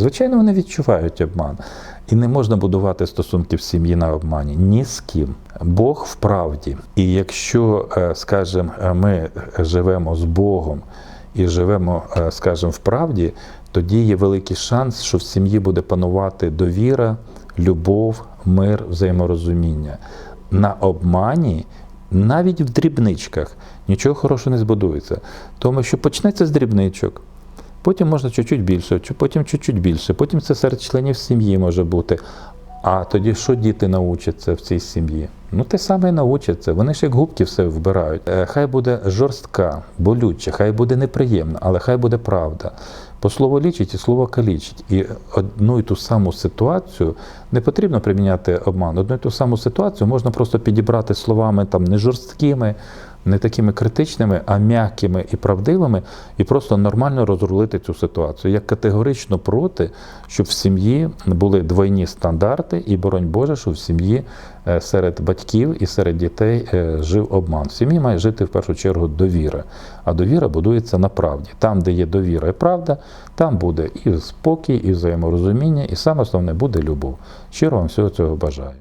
Звичайно, вони відчувають обман. І не можна будувати стосунки в сім'ї на обмані ні з ким. Бог в правді. І якщо, е, скажімо, ми живемо з Богом і живемо, е, скажімо, в правді, тоді є великий шанс, що в сім'ї буде панувати довіра, любов, мир, взаєморозуміння. На обмані, навіть в дрібничках, нічого хорошого не збудується. Тому що почнеться з дрібничок. Потім можна чуть-чуть більше, потім чуть-чуть більше, потім це серед членів сім'ї може бути. А тоді що діти научаться в цій сім'ї? Ну, те саме і научаться. Вони ж як губки все вбирають. Е, Хай буде жорстка, болюча, хай буде неприємна, але хай буде правда. Бо слово лічить і слово калічить. І одну і ту саму ситуацію не потрібно приміняти обман. Одну і ту саму ситуацію можна просто підібрати словами там не жорсткими, не такими критичними, а м'якими і правдивими, і просто нормально розрулити цю ситуацію. Я категорично проти, щоб в сім'ї були двойні стандарти, і боронь Боже, щоб в сім'ї е, серед батьків і серед дітей е, жив обман. В сім'ї має жити в першу чергу довіра. А довіра будується на правді. Там, де є довіра і правда, там буде і спокій, і взаєморозуміння, і саме основне буде любов. Щиро вам всього цього бажаю.